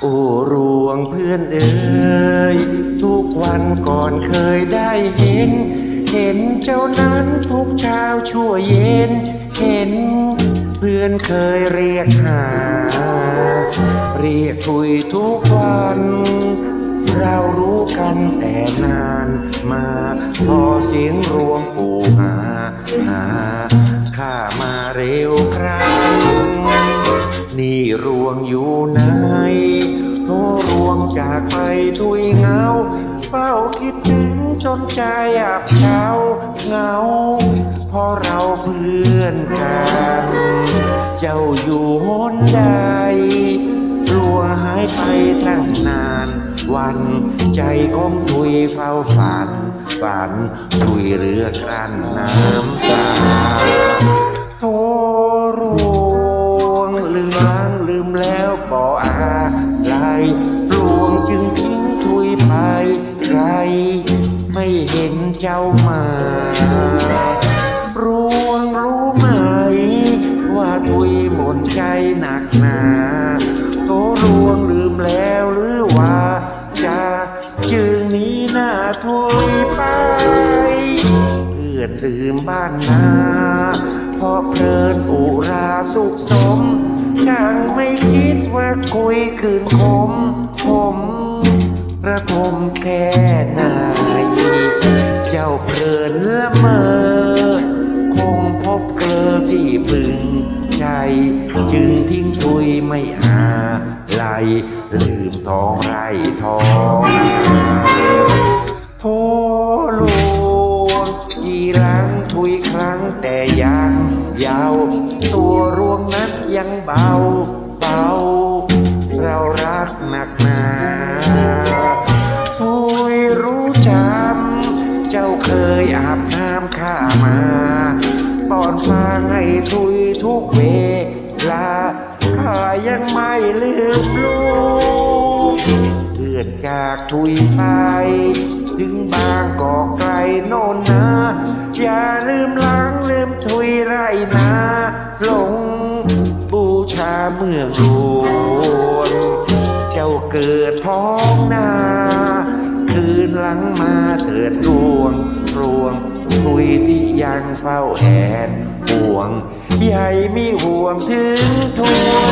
โอ้รวงเพื่อนเอ๋ยทุกวันก่อนเคยได้เห็น เห็นเจ้านั้นทุกเช้าชั่วเย็น เห็น เพื่อนเคยเรียกหา เรียกคุยทุกวัน เรารู้กันแต่นานมา พอเสียงรวมปู่หาหาข้ามาเร็ว นี่รวงอยู่ไหนโทรวงจากไปทุยเงาเฝ้าคิดถึงจนใจอับเฉาเงาเพราะเราเพื่อนกัน เจ้าอยู่หนใดกลัวหายไปตั้งนาน วันใจของทุยเฝ้าฝัน ฝันทุยเรือกรันน้ำตา ล้างลืมแล้วบ่อะไรลวงจึงทิ้งทุยไปใคร ไม่เห็นเจ้ามารวงรู้ไหม ว่าทุยหมดใจหนักหนาโตรวงลืมแล้วหรือว่าจะจึงนี้หน้าทุยไปเพื่อนลืมบ้านนาพอเพลินอุราสุขสม คุยคืนคมผมระทมแค่ไหนเจ้าเพลินละเมอ คงพบเกลอที่พึงใจ จึงทิ้งทุยไม่หาไหลลืมท้องไรท้องโทลวงกี่รังทุยครั้งแต่ยังยาว ตัวรวงนั้นยังเบา นักหนาทุยรู้จำ เจ้าเคยอาบน้ำข้ามาป้อนฟางให้ทุยทุกเวลาข้ายังไม่ลืมลูกเพื่อนจากทุยไป ถึงบางกอกไกลโน่นนะ อย่าลืมล้างลืมทุยไรนาหลงบูชาเมืองหลวง เจ้าเกิดท้องนาคืนหลังมาเถิดรวงรวง คุยสิยังเฝ้าแอนห่วง ใหญ่มีห่วงถึงทวง